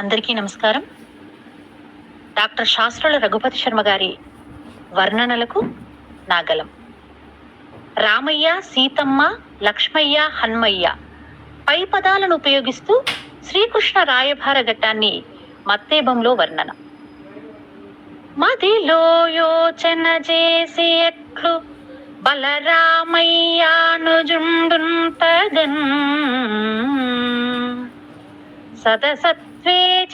అందరికీ నమస్కారం. డాక్టర్ శాస్త్రుల రఘుపతి శర్మ గారి వర్ణనలకు నాగలం రామయ్య సీతమ్మ లక్ష్మయ్య హన్మయ్య పై పదాలను ఉపయోగిస్తూ శ్రీకృష్ణ రాయభార ఘట్టాన్ని మత్తేబంలో వర్ణన. మదిలో యోచన చేసి ఎట్లు బలరామయ్యానుజుండున్ తగన్ సదసత్వేచనలేని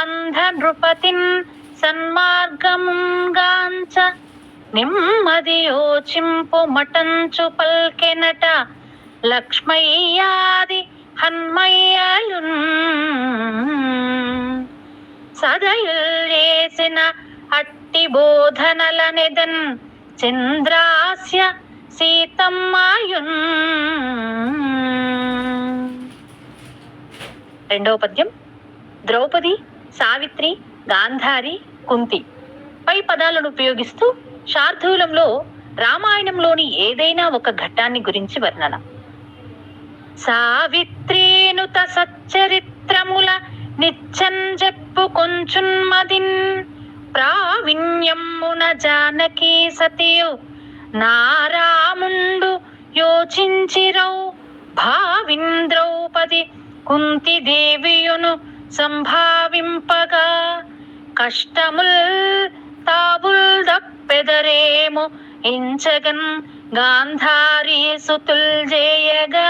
అంధ నృపతిన్ సన్మార్గముంగాంచ నిమ్మది యోచింపు మటంచు పల్కెనట లక్ష్మయ్యాది హన్మయ్యలున్ సదయుల్ చేసిన అట్టి బోధనలనెదన్ చంద్రాస్య సీతమ్మాయున్. రెండవ పద్యం. ద్రౌపది సావిత్రి గాంధారి కుంతి. పై పదాలను ఉపయోగిస్తూ శార్థూలంలో రామాయణంలోని ఏదైనా ఒక ఘట్టాన్ని గురించి వర్ణన. సావిత్రేనుత సచ్చరిత్రముల నిచ్చం చెప్పు కొంచున్మదిన్ ప్రావిణ్యమ్మున జానకీ సతియు నారాముండు యోచించిరౌ. భావిన్ కుంతి దేవియును సంభావింపగా కష్టముల్ తాబుల్ దప్పెదరేము ఇంచగన్ గాంధారీ సుతుల్ జేయగా